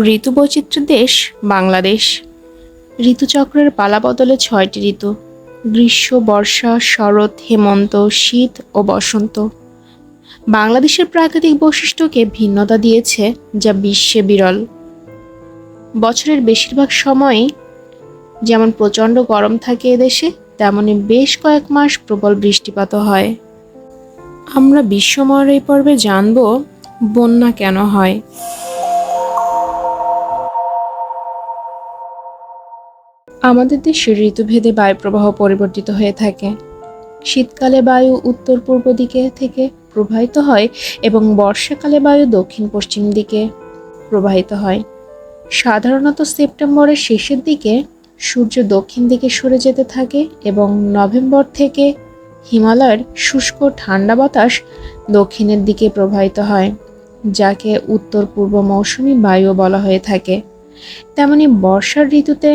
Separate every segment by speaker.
Speaker 1: ঋতু বৈচিত্র্যের দেশ বাংলাদেশ। ঋতুচক্রের পালা বদলে ছয়টি ঋতু, গ্রীষ্ম, বর্ষা, শরৎ, হেমন্ত, শীত ও বসন্ত। বাংলাদেশের প্রাকৃতিক বৈশিষ্ট্যকে ভিন্নতা দিয়েছে যা বিশ্বে বিরল। বছরের বেশিরভাগ সময়ই যেমন প্রচণ্ড গরম থাকে এদেশে, তেমনি বেশ কয়েক মাস প্রবল বৃষ্টিপাতও হয়। আমরা বিশ্বময়ের এই পর্বে জানব বন্যা কেন হয়। আমাদের দেশের ঋতুভেদে বায়ুপ্রবাহ পরিবর্তিত হয়ে থাকে। শীতকালে বায়ু উত্তর পূর্ব দিকে থেকে প্রবাহিত হয় এবং বর্ষাকালে বায়ু দক্ষিণ পশ্চিম দিকে প্রবাহিত হয়। সাধারণত সেপ্টেম্বরের শেষের দিকে সূর্য দক্ষিণ দিকে সরে যেতে থাকে এবং নভেম্বর থেকে হিমালয়ের শুষ্ক ঠান্ডা বাতাস দক্ষিণের দিকে প্রবাহিত হয়, যাকে উত্তর পূর্ব মৌসুমী বায়ু বলা হয়ে থাকে। তেমনি বর্ষার ঋতুতে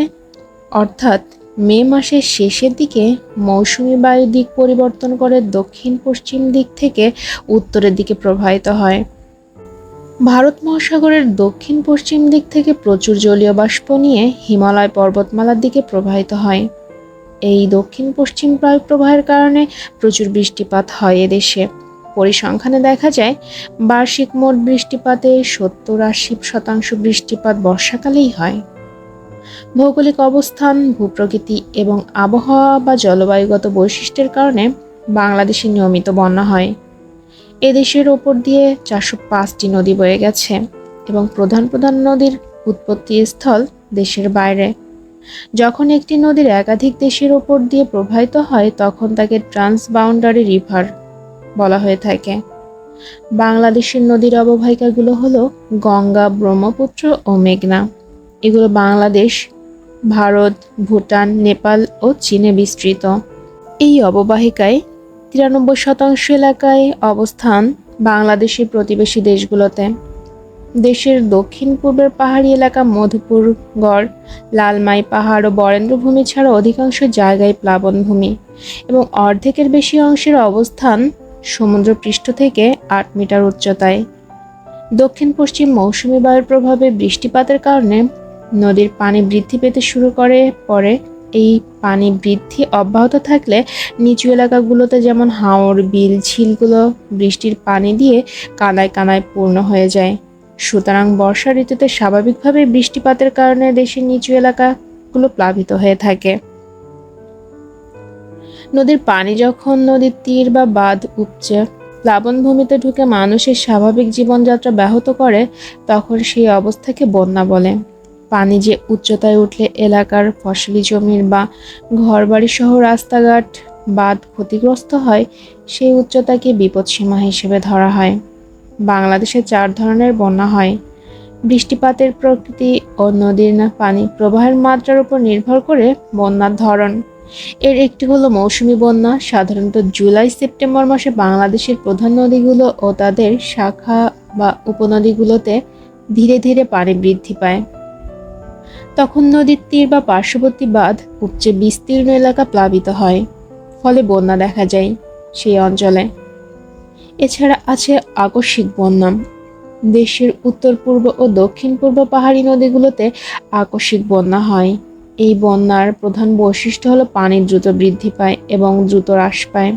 Speaker 1: অর্থাৎ মে মাসের শেষের দিকে মৌসুমি বায়ু দিক পরিবর্তন করে দক্ষিণ পশ্চিম দিক থেকে উত্তরের দিকে প্রবাহিত হয়। ভারত মহাসাগরের দক্ষিণ পশ্চিম দিক থেকে প্রচুর জলীয় বাষ্প নিয়ে হিমালয় পর্বতমালার দিকে প্রবাহিত হয়। এই দক্ষিণ পশ্চিম বায়ু প্রবাহের কারণে প্রচুর বৃষ্টিপাত হয় এদেশে। পরিসংখ্যানে দেখা যায়, বার্ষিক মোট বৃষ্টিপাতে সত্তর আশি শতাংশ বৃষ্টিপাত বর্ষাকালেই হয়। ভৌগোলিক অবস্থান, ভূপ্রকৃতি এবং আবহাওয়া বা জলবায়ুগত বৈশিষ্ট্যের কারণে বাংলাদেশে নিয়মিত বন্যা হয়। এদেশের ওপর দিয়ে চারশো পাঁচটি নদী বয়ে গেছে এবং প্রধান প্রধান নদীর উৎপত্তি স্থল দেশের বাইরে। যখন একটি নদীর একাধিক দেশের ওপর দিয়ে প্রবাহিত হয়, তখন তাকে ট্রান্সবাউন্ডারি রিভার বলা হয়ে থাকে। বাংলাদেশের নদীর অববাহিকাগুলো হলো গঙ্গা, ব্রহ্মপুত্র ও মেঘনা। এগুলো বাংলাদেশ, ভারত, ভুটান, নেপাল ও চীনে বিস্তৃত। এই অববাহিকায় তিরানব্বই শতাংশ এলাকায় অবস্থান বাংলাদেশের প্রতিবেশী দেশগুলোতে। দেশের দক্ষিণ পূর্বের পাহাড়ি এলাকা মধুপুর, গড়, লালমাই পাহাড় ও বরেন্দ্রভূমি ছাড়া অধিকাংশ জায়গায় প্লাবনভূমি এবং অর্ধেকের বেশি অংশের অবস্থান সমুদ্রপৃষ্ঠ থেকে আট মিটার উচ্চতায়। দক্ষিণ পশ্চিম মৌসুমী বায়ুর প্রভাবে বৃষ্টিপাতের কারণে নদীর পানি বৃদ্ধি পেতে শুরু করে, পরে এই পানি বৃদ্ধি অব্যাহত থাকলে নিচু এলাকাগুলোতে যেমন হাওড় বিল, ঝিলগুলো বৃষ্টির পানি দিয়ে কানায় কানায় পূর্ণ হয়ে যায়। সুতরাং বর্ষা ঋতুতে স্বাভাবিকভাবে বৃষ্টিপাতের কারণে দেশের নিচু এলাকাগুলো প্লাবিত হয়ে থাকে। নদীর পানি যখন নদীর তীর বা বাঁধ উপচে প্লাবনভূমিতে ঢুকে মানুষের স্বাভাবিক জীবনযাত্রা ব্যাহত করে, তখন সেই অবস্থাকে বন্যা বলে। পানি যে উচ্চতায় উঠলে এলাকার ফসলি জমির বা ঘরবাড়ি সহ রাস্তাঘাট বাঁধ ক্ষতিগ্রস্ত হয়, সেই উচ্চতাকে বিপদসীমা হিসেবে ধরা হয়। বাংলাদেশে চার ধরনের বন্যা হয়। বৃষ্টিপাতের প্রকৃতি ও নদীর না পানি প্রবাহের মাত্রার উপর নির্ভর করে বন্যার ধরন। এর একটি হলো মৌসুমি বন্যা, সাধারণত জুলাই, সেপ্টেম্বর মাসে বাংলাদেশের প্রধান নদীগুলো ও তাদের শাখা বা উপনদীগুলোতে ধীরে ধীরে পানি বৃদ্ধি পায়। তখন নদীর তীর বা পার্শ্ববর্তী বাঁধ উপচে বিস্তীর্ণ এলাকা প্লাবিত হয়, ফলে বন্যা দেখা যায় সেই অঞ্চলে। এছাড়া আছে আকস্মিক বন্যা। দেশের উত্তর পূর্ব ও দক্ষিণ পূর্ব পাহাড়ি নদীগুলোতে আকস্মিক বন্যা হয়। এই বন্যার প্রধান বৈশিষ্ট্য হলো পানির দ্রুত বৃদ্ধি পায় এবং দ্রুত হ্রাস পায়।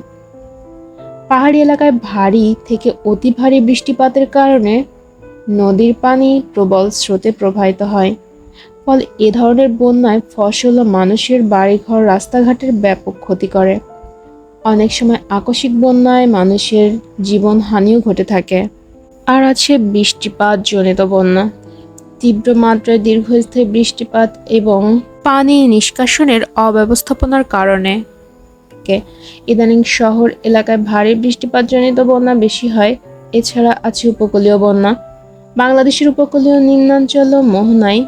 Speaker 1: পাহাড়ি এলাকায় ভারী থেকে অতি ভারী বৃষ্টিপাতের কারণে নদীর পানি প্রবল স্রোতে প্রবাহিত হয়। ফলে এ ধরনের বন্যায় ফসল ও মানুষের বাড়িঘর, রাস্তাঘাটের ব্যাপক ক্ষতি করে। অনেক সময় আকস্মিক বন্যায় মানুষের জীবন হানিও ঘটে থাকে। আর আছে বৃষ্টিপাত জনিত বন্যা। তীব্র মাত্রায় দীর্ঘস্থায়ী বৃষ্টিপাত এবং পানি নিষ্কাশনের অব্যবস্থাপনার কারণে ইদানিং শহর এলাকায় ভারী বৃষ্টিপাতজনিত বন্যা বেশি হয়। এছাড়া আছে উপকূলীয় বন্যা। বাংলাদেশের উপকূলীয় নিম্নাঞ্চল ও মোহনায়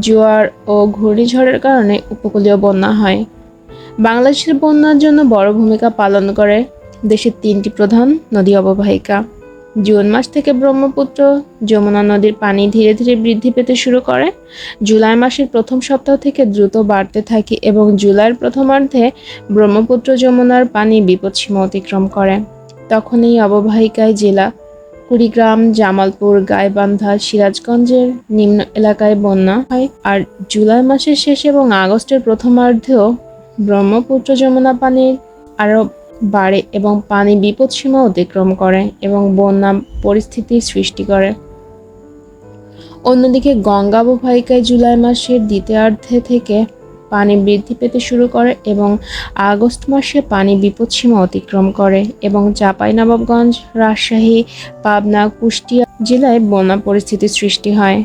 Speaker 1: জোয়ার ও ঘূর্ণিঝড়ের কারণে উপকূলীয় বন্যা হয়। বাংলাদেশের বন্যার জন্য বড় ভূমিকা পালন করে দেশের তিনটি প্রধান নদী অববাহিকা। জুন মাস থেকে ব্রহ্মপুত্র যমুনা নদীর পানি ধীরে ধীরে বৃদ্ধি পেতে শুরু করে। জুলাই মাসের প্রথম সপ্তাহ থেকে দ্রুত বাড়তে থাকে এবং জুলাইয়ের প্রথমার্ধে ব্রহ্মপুত্র যমুনার পানি বিপদসীমা অতিক্রম করে। তখন এই অববাহিকায় জেলা কুড়িগ্রাম, জামালপুর, গাইবান্ধা, সিরাজগঞ্জের নিম্ন এলাকায় বন্যা হয়। আর জুলাই মাসের শেষ এবং আগস্টের প্রথমার্ধেও ব্রহ্মপুত্র যমুনা পানির আরও বাড়ে এবং পানি বিপদসীমা অতিক্রম করে এবং বন্যা পরিস্থিতির সৃষ্টি করে। অন্যদিকে গঙ্গা অববাহিকায় জুলাই মাসের দ্বিতীয়ার্ধে থেকে পানি বৃদ্ধি পেতে শুরু করে এবং আগস্ট মাসে পানি বিপদসীমা অতিক্রম করে এবং চাঁপাইনবাবগঞ্জ, রাজশাহী, পাবনা, কুষ্টিয়া জেলায় বন্যা পরিস্থিতির সৃষ্টি হয়।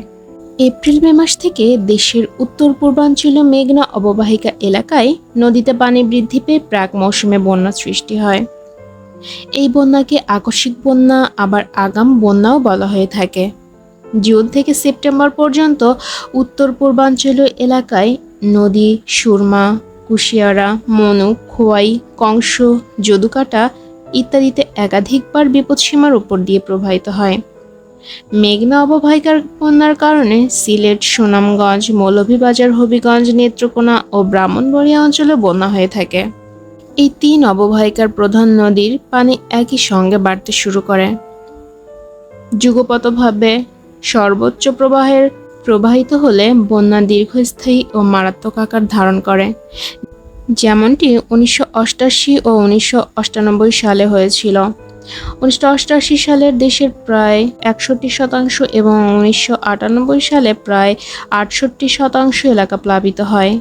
Speaker 1: এপ্রিল, মে মাস থেকে দেশের উত্তর পূর্বাঞ্চলীয় মেঘনা অববাহিকা এলাকায় নদীতে পানি বৃদ্ধি পেয়ে প্রাক মৌসুমে বন্যা সৃষ্টি হয়। এই বন্যাকে আকস্মিক বন্যা, আবার আগাম বন্যাও বলা হয়ে থাকে। জুন থেকে সেপ্টেম্বর পর্যন্ত উত্তর পূর্বাঞ্চলীয় এলাকায় নদী, সুরমা, কুশিয়ারা মনু খোয়াই, কংস, যদুকাটা ইত্যাদিতে একাধিকবার বিপদসীমার উপর দিয়ে প্রবাহিত হয়। মেঘনা অববাহিকার বন্যার কারণে সিলেট, সুনামগঞ্জ, মৌলভীবাজার, হবিগঞ্জ, নেত্রকোনা ও ব্রাহ্মণবাড়িয়া অঞ্চলে বন্যা হয়ে থাকে। এই তিন অববাহিকার প্রধান নদীর পানি একই সঙ্গে বাড়তে শুরু করে। যুগপতভাবে সর্বোচ্চ প্রবাহের প্রবাহিত হলে বন্যা দীর্ঘস্থায়ী ও মারাত্মক আকার ধারণ করে। যেমনটি উনিশশো ও উনিশশো সালে হয়েছিল। উনিশশো সালের দেশের প্রায় একষট্টি শতাংশ এবং উনিশশো আটানব্বই সালে প্রায় আটষট্টি শতাংশ এলাকা প্লাবিত হয়।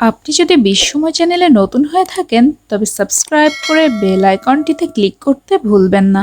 Speaker 2: আপনি যদি বিশ্বময় চ্যানেলে নতুন হয়ে থাকেন, তবে সাবস্ক্রাইব করে বেল আইকনটিতে ক্লিক করতে ভুলবেন না।